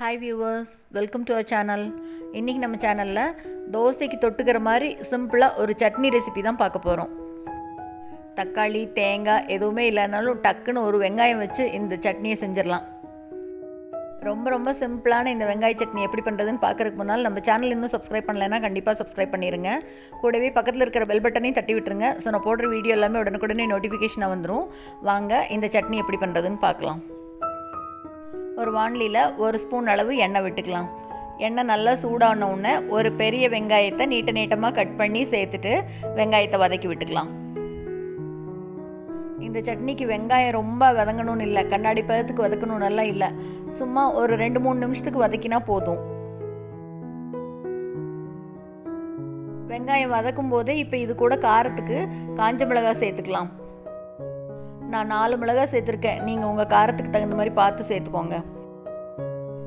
Hi viewers welcome to our channel இன்றைக்கி நம்ம சேனலில் தோசைக்கு தொட்டுக்கிற மாதிரி சிம்பிளாக ஒரு சட்னி ரெசிபி தான் பார்க்க போகிறோம் தக்காளி தேங்காய் எதுவுமே இல்லைனாலும் டக்குன்னு ஒரு வெங்காயம் வச்சு இந்த சட்னியை செஞ்சிடலாம். ரொம்ப ரொம்ப சிம்பிளான இந்த வெங்காய சட்னி எப்படி பண்ணுறதுன்னு பார்க்குறதுக்கு முன்னால் நம்ம சேனல் இன்னும் சப்ஸ்கிரைப் பண்ணலைன்னா கண்டிப்பாக சப்ஸ்கிரைப் பண்ணிடுங்க கூடவே பக்கத்தில் இருக்கிற பெல் பட்டனையும் தட்டி விட்டுருங்க. ஸோ நான் போடுற வீடியோ எல்லாமே உடனுக்குடனே நோட்டிஃபிகேஷனாக வந்துடும் வாங்க இந்த சட்னி எப்படி பண்ணுறதுன்னு பார்க்கலாம். ஒரு வாண்லியில் ஒரு ஸ்பூன் அளவு எண்ணெய் விட்டுக்கலாம். எண்ணெய் நல்லா சூடான உடனே ஒரு பெரிய வெங்காயத்தை நீட்ட நீட்டமாக கட் பண்ணி சேர்த்துட்டு வெங்காயத்தை வதக்கி விட்டுக்கலாம். இந்த சட்னிக்கு வெங்காயம் ரொம்ப வதங்கணும்னு இல்லை. கண்ணாடி பதத்துக்கு வதக்கணும்னெல்லாம் இல்லை. சும்மா ஒரு ரெண்டு மூணு நிமிஷத்துக்கு வதக்கினா போதும். வெங்காயம் வதக்கும் போதே இப்போ இது கூட காரத்துக்கு காஞ்ச மிளகாய் சேர்த்துக்கலாம். நான் நாலு மிளகாய் சேர்த்துருக்கேன். நீங்கள் உங்கள் காரத்துக்கு தகுந்த மாதிரி பார்த்து சேர்த்துக்கோங்க.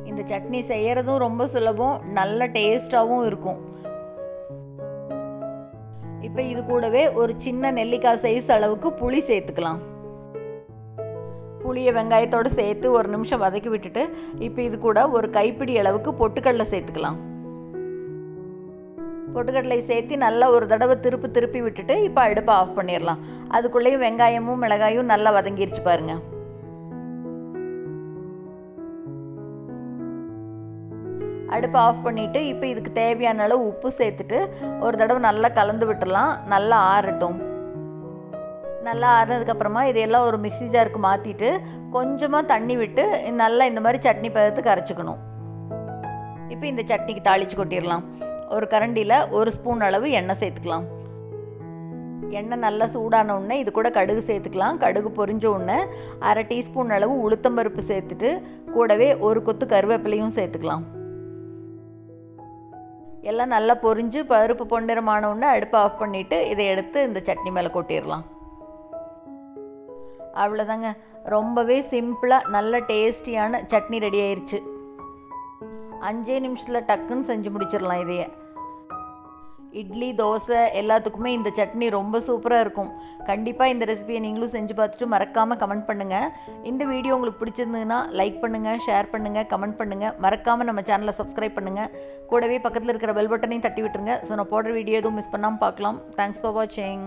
இந்த சட்னி செய்கிறதும் ரொம்ப சுலபம் நல்ல டேஸ்ட்டாகவும் இருக்கும். இப்போ இது கூடவே ஒரு சின்ன நெல்லிக்காய் சைஸ் அளவுக்கு புளி சேர்த்துக்கலாம். புளியை வெங்காயத்தோடு சேர்த்து ஒரு நிமிஷம் வதக்கி விட்டுட்டு இப்போ இது கூட ஒரு கைப்பிடி அளவுக்கு பொட்டுக்கடலை சேர்த்துக்கலாம். பொட்டுக்கடலை சேர்த்து நல்லா ஒரு தடவை திருப்பி திருப்பி விட்டுட்டு இப்போ அடுப்பை ஆஃப் பண்ணிடலாம் அதுக்குள்ளேயும் வெங்காயமும் மிளகாயும் நல்லா வதங்கிருச்சு பாருங்க. அடுப்பை ஆஃப் பண்ணிவிட்டு இப்போ இதுக்கு தேவையான அளவு உப்பு சேர்த்துட்டு ஒரு தடவை நல்லா கலந்து விட்டுடலாம் நல்லா ஆறட்டும். நல்லா ஆறினதுக்கப்புறமா இதையெல்லாம் ஒரு மிக்சி ஜாருக்கு மாற்றிட்டு கொஞ்சமாக தண்ணி விட்டு நல்லா இந்த மாதிரி சட்னி பதத்துக்கு அரைச்சிக்கணும். இப்போ இந்த சட்னிக்கு தாளித்து கொட்டிடலாம் ஒரு கரண்டியில் ஒரு ஸ்பூன் அளவு எண்ணெய் சேர்த்துக்கலாம். எண்ணெய் நல்லா சூடான உடனே இது கூட கடுகு சேர்த்துக்கலாம். கடுகு பொரிஞ்ச உடனே அரை டீஸ்பூன் அளவு உளுத்தம்பருப்பு சேர்த்துட்டு கூடவே ஒரு கொத்து கருவேப்பிலையும் சேர்த்துக்கலாம். எல்லாம் நல்லா பொரிஞ்சு பருப்பு பொன்னிறமான உடனே அடுப்பை ஆஃப் பண்ணிவிட்டு இதை எடுத்து இந்த சட்னி மேலே கொட்டிடலாம். அவ்வளோதாங்க ரொம்பவே சிம்பிளாக நல்ல டேஸ்டியான சட்னி ரெடி ஆயிடுச்சு அஞ்சே நிமிஷத்தில் டக்குன்னு செஞ்சு முடிச்சிடலாம் இதையே. இட்லி தோசை எல்லாத்துக்குமே இந்த சட்னி ரொம்ப சூப்பராக இருக்கும். கண்டிப்பாக இந்த ரெசிபியை நீங்களும் செஞ்சு பார்த்துட்டு மறக்காமல் கமெண்ட் பண்ணுங்கள் இந்த வீடியோ உங்களுக்கு பிடிச்சிருந்ததுன்னா லைக் பண்ணுங்கள் ஷேர் பண்ணுங்கள் கமெண்ட் பண்ணுங்கள் மறக்காமல் நம்ம சேனலை சப்ஸ்கிரைப் பண்ணுங்கள் கூடவே பக்கத்தில் இருக்கிற பெல் பட்டனையும் தட்டி விட்டுருங்க. ஸோ நான் போடுற வீடியோ எதுவும் மிஸ் பண்ணாமல் பார்க்கலாம். தேங்க்ஸ் ஃபார் வாட்சிங்